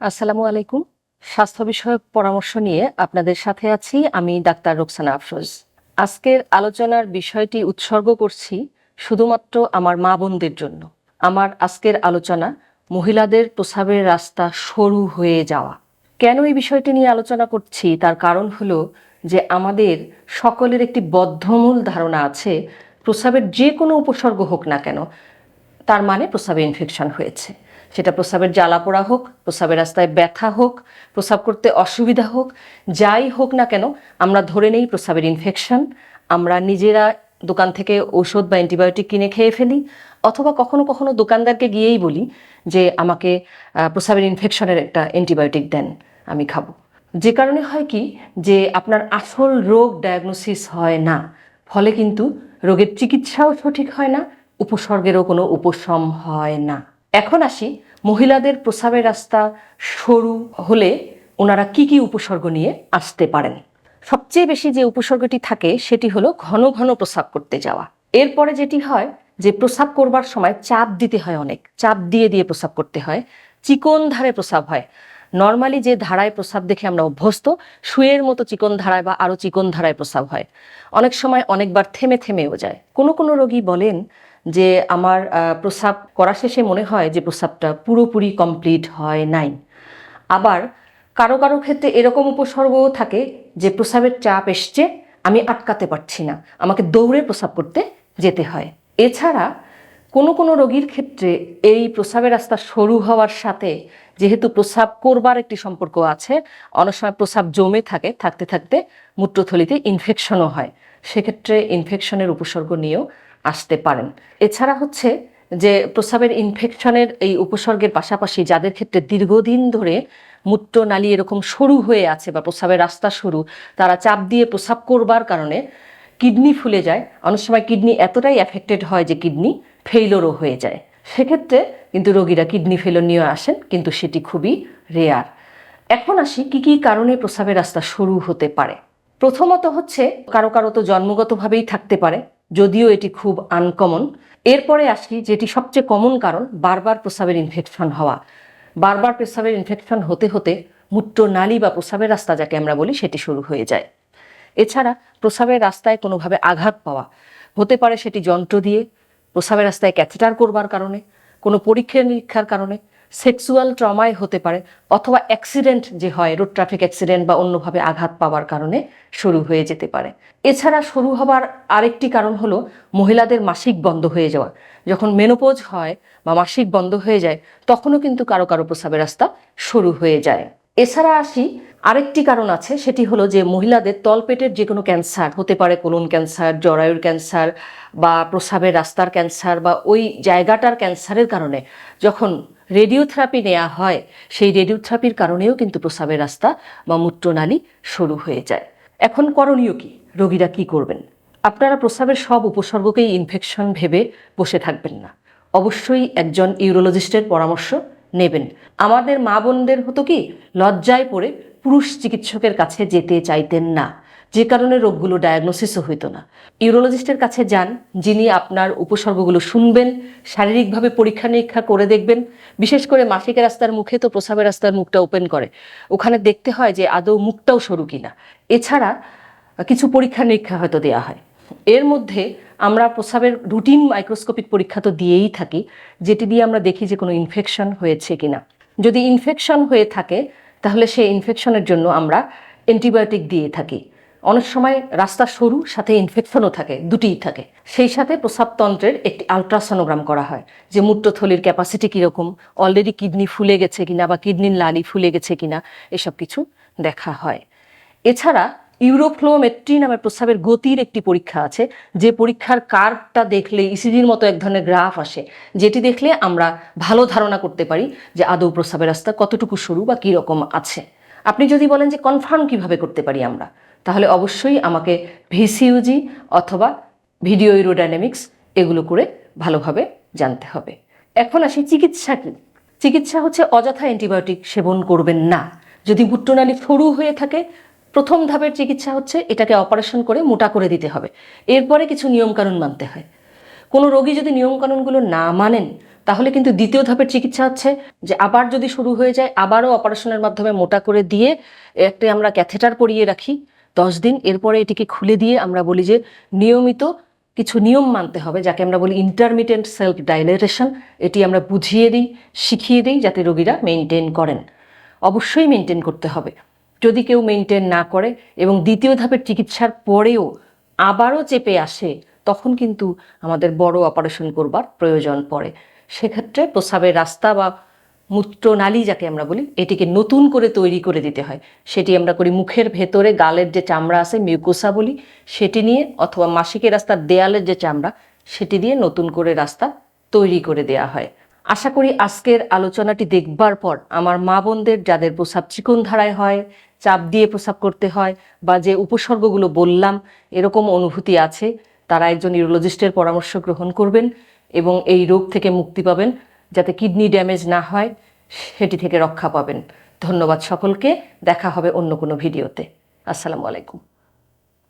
আসসালামু আলাইকুম। স্বাস্থ্য বিষয়ক পরামর্শ নিয়ে আপনাদের সাথে আছি আমি ডাক্তার রোকসানা আফরোজ। আজকের আলোচনার বিষয়টি উৎসর্গ করছি শুধুমাত্র আমার মা বোনদের জন্য। আমার আজকের আলোচনা মহিলাদের প্রসাবের রাস্তা সরু হয়ে যাওয়া। কেন এই বিষয়টি নিয়ে আলোচনা করছি? তার কারণ হলো যে আমাদের সকলের একটি বদ্ধমূল ধারণা আছে, প্রসাবের যে কোনো উপসর্গ হোক না কেন, তার মানে প্রস্রাবে ইনফেকশন হয়েছে। সেটা প্রস্রাবের জ্বালা পোড়া হোক, প্রস্রাবের রাস্তায় ব্যথা হোক, প্রস্রাব করতে অসুবিধা হোক, যাই হোক না কেন, আমরা ধরে নেই প্রস্রাবের ইনফেকশন আমরা নিজেরা দোকান থেকে ওষুধ বা অ্যান্টিবায়োটিক কিনে খেয়ে ফেলি, অথবা কখনো কখনো দোকানদারকে গিয়েই বলি যে আমাকে প্রস্রাবের ইনফেকশনের একটা অ্যান্টিবায়োটিক দেন, আমি খাব। যে কারণে হয় কি যে আপনার আসল রোগ ডায়াগনোসিস হয় না, ফলে কিন্তু রোগের চিকিৎসাও সঠিক হয় না, উপসর্গেরও কোনো উপশম হয় না। এখন আসি মহিলাদের প্রস্রাবের রাস্তা সরু হলে ওনারা কি কি উপসর্গ নিয়ে আসতে পারেন। সবচেয়ে বেশি যে উপসর্গটি থাকে সেটি হলো ঘন ঘন প্রস্রাব করতে যাওয়া। এরপরে যেটি হয় যে প্রস্রাব করবার সময় চাপ দিতে হয় অনেক, চাপ দিয়ে দিয়ে প্রস্রাব করতে হয়, চিকন ধারে প্রস্রাব হয়। নর্মালি যে ধারায় প্রস্রাব দেখে আমরা অভ্যস্ত, শুয়ের মতো চিকন ধারায় বা আরও চিকন ধারায় প্রস্রাব হয়। অনেক সময় অনেকবার থেমে থেমেও যায়। কোনো কোনো রোগী বলেন যে আমার প্রস্রাব করা শেষে মনে হয় যে প্রস্রাবটা পুরোপুরি কমপ্লিট হয় নাই। আবার কারও কারও ক্ষেত্রে এরকম উপসর্গও থাকে যে প্রস্রাবের চাপ এসছে, আমি আটকাতে পারছি না। আমাকে দৌড়ে প্রস্রাব করতে যেতে হয়। এছাড়া কোনো কোনো রোগীর ক্ষেত্রে এই প্রস্রাবের রাস্তা সরু হওয়ার সাথে যেহেতু প্রস্রাব করবার একটি সম্পর্ক আছে, অনেক সময় প্রস্রাব জমে থাকে, থাকতে থাকতে মূত্রথলিতে ইনফেকশনও হয়। সেক্ষেত্রে ইনফেকশনের উপসর্গ নিয়েও আসতে পারেন। এছাড়া হচ্ছে যে প্রস্রাবের ইনফেকশনের এই উপসর্গের পাশাপাশি যাদের ক্ষেত্রে দীর্ঘদিন ধরে মূত্রনালী এরকম সরু হয়ে আছে বা প্রস্রাবের রাস্তা সরু, তারা চাপ দিয়ে প্রস্রাব করবার কারণে কিডনি ফুলে যায়। অনেক সময় কিডনি এতটাই অ্যাফেক্টেড হয় যে কিডনি ফেইলরও হয়ে যায়। সেক্ষেত্রে কিন্তু রোগীরা কিডনি ফেলো নিয়ে আসেন, কিন্তু সেটি খুবই রেয়ার এখন আসি কি কি কারণে প্রস্রাবের রাস্তা সরু হতে পারে। প্রথমত হচ্ছে কারও কারও তো জন্মগতভাবেই থাকতে পারে। যদিও এটি খুব আনকমন এরপরে আসি যেটি সবচেয়ে কমন কারণ, বারবার প্রস্রাবের ইনফেকশন হওয়া। বারবার প্রস্রাবের ইনফেকশন হতে হতে মূত্রনালী বা প্রস্রাবের রাস্তা যাকে আমরা বলি, সেটি শুরু হয়ে যায়। এছাড়া প্রস্রাবের রাস্তায় কোনোভাবে আঘাত পাওয়া, হতে পারে সেটি যন্ত্র দিয়ে প্রস্রাবের রাস্তায় ক্যাথেটার করবার কারণে, কোনো পরীক্ষা নিরীক্ষার কারণে সেক্সুয়াল ট্রমায় হতে পারে, অথবা অ্যাক্সিডেন্ট যে হয়, রোড ট্রাফিক অ্যাক্সিডেন্ট বা অন্যভাবে আঘাত পাওয়ার কারণে শুরু হয়ে যেতে পারে। এছাড়া শুরু হবার আরেকটি কারণ হলো মহিলাদের মাসিক বন্ধ হয়ে যাওয়া। যখন মেনোপোজ হয় বা মাসিক বন্ধ হয়ে যায়, তখনও কিন্তু কারও কারও প্রস্রাবের রাস্তা শুরু হয়ে যায়। এছাড়া আসি আরেকটি কারণ আছে, সেটি হলো যে মহিলাদের তলপেটের যে কোনো ক্যান্সার, হতে পারে কোলন ক্যান্সার, জরায়ুর ক্যান্সার বা প্রস্রাবের রাস্তার ক্যান্সার বা ওই জায়গাটার ক্যান্সারের কারণে। যখন রেডিওথেরাপি নেওয়া হয়, সেই রেডিওথেরাপির কারণেও কিন্তু প্রস্রাবের রাস্তা বা মূত্রনালী শুরু হয়ে যায়। এখন করণীয় কি? রোগীরা কি করবেন? আপনারা প্রস্রাবের সব উপসর্গকেই ইনফেকশন ভেবে বসে থাকবেন না। অবশ্যই একজন ইউরোলজিস্টের পরামর্শ নেবেন। আমাদের মা বোনদের হতো কি, লজ্জায় পড়ে পুরুষ চিকিৎসকের কাছে যেতে চাইতেন না। যে কারণে রোগগুলো ডায়াগনোসিসও হইতো না। ইউরোলজিস্টের কাছে যান, যিনি আপনার উপসর্গগুলো শুনবেন, শারীরিকভাবে পরীক্ষা নিরীক্ষা করে দেখবেন। বিশেষ করে মাসিকের রাস্তার মুখে তো প্রসাবের রাস্তার মুখটা ওপেন করে। ওখানে দেখতে হয় যে আদৌ মুখটাও সরু কিনা। এছাড়া কিছু পরীক্ষা নিরীক্ষা হয়তো দেওয়া হয়। এর মধ্যে আমরা প্রস্রাবের রুটিন মাইক্রোস্কোপিক পরীক্ষা তো দিয়েই থাকি, যেটি দিয়ে আমরা দেখি যে কোনো ইনফেকশন হয়েছে কিনা। যদি ইনফেকশন হয়ে থাকে তাহলে সেই ইনফেকশনের জন্য আমরা অ্যান্টিবায়োটিক দিয়ে থাকি। অনেক সময় রাস্তা সরু, সাথে ইনফেকশনও থাকে, দুটিই থাকে। সেই সাথে প্রস্রাবতন্ত্রের একটি আলট্রাসোনোগ্রাম করা হয়, যে মূত্রথলির ক্যাপাসিটি কীরকম অলরেডি কিডনি ফুলে গেছে কিনা বা কিডনির লালি ফুলে গেছে কিনা, এসব কিছু দেখা হয়। এছাড়া ইউরোফ্লোমেট্রি নামে প্রস্রাবের গতির একটি পরীক্ষা আছে। যে পরীক্ষার কার্ভটা দেখলে ইসিজির মতো এক ধরনের গ্রাফ আসে, যেটি দেখলে আমরা ভালো ধারণা করতে পারি যে আদৌ প্রস্রাবের রাস্তা কতটুকু সরু বা কী রকম আছে। আপনি যদি বলেন যে কনফার্ম কীভাবে করতে পারি আমরা, তাহলে অবশ্যই আমাকে ভিসিউজি অথবা ভিডিও ইউরোডাইনামিক্স এগুলো করে ভালোভাবে জানতে হবে। এখন আসি চিকিৎসা কি? চিকিৎসা হচ্ছে অযথা অ্যান্টিবায়োটিক সেবন করবেন না। যদি মূত্রনালী সরু হয়ে থাকে প্রথম ধাপের চিকিৎসা হচ্ছে এটাকে অপারেশন করে মোটা করে দিতে হবে। এরপরে কিছু নিয়মকানুন মানতে হয়। কোনো রোগী যদি নিয়মকানুনগুলো না মানেন, তাহলে কিন্তু দ্বিতীয় ধাপের চিকিৎসা হচ্ছে যে আবার যদি শুরু হয়ে যায়, আবারও অপারেশনের মাধ্যমে মোটা করে দিয়ে একটা আমরা ক্যাথেটার পরিয়ে রাখি দশ দিন। এরপরে এটিকে খুলে দিয়ে আমরা বলি যে নিয়মিত কিছু নিয়ম মানতে হবে, যাকে আমরা বলি ইন্টারমিডিয়েন্ট সেলফ ডাইলেটেশন এটি আমরা বুঝিয়ে দিই, শিখিয়ে দিই যাতে রোগীরা মেনটেন করেন। অবশ্যই মেনটেন করতে হবে। যদি কেউ মেনটেন না করে এবং দ্বিতীয় ধাপের চিকিৎসার পরেও আবারও চেপে আসে, তখন কিন্তু আমাদের বড় অপারেশন করবার প্রয়োজন পড়ে। সেক্ষেত্রে প্রস্রাবের রাস্তা বা মূত্রনালী যাকে আমরা বলি, এটিকে নতুন করে তৈরি করে দিতে হয়। সেটি আমরা করি মুখের ভেতরে গালের যে চামড়া আছে মিউকোসা বলি, সেটি নিয়ে অথবা মাসিকের রাস্তার দেয়ালের যে চামড়া, সেটি দিয়ে নতুন করে রাস্তা তৈরি করে দেয়া হয়। আশা করি আজকের আলোচনাটি দেখবার পর আমার মা বোনদের যাদের প্রস্রাব চিকন ধারায় হয়, চাপ দিয়ে প্রস্রাব করতে হয় বা যে উপসর্গগুলো বললাম, এরকম অনুভূতি আছে, তারা একজন ইউরোলজিস্টের পরামর্শ গ্রহণ করবেন এবং এই রোগ থেকে মুক্তি পাবেন যাতে কিডনি ড্যামেজ না হয়, সেটি থেকে রক্ষা পাবেন। ধন্যবাদ সকলকে, দেখা হবে অন্য কোনো ভিডিওতে। আসসালামু আলাইকুম।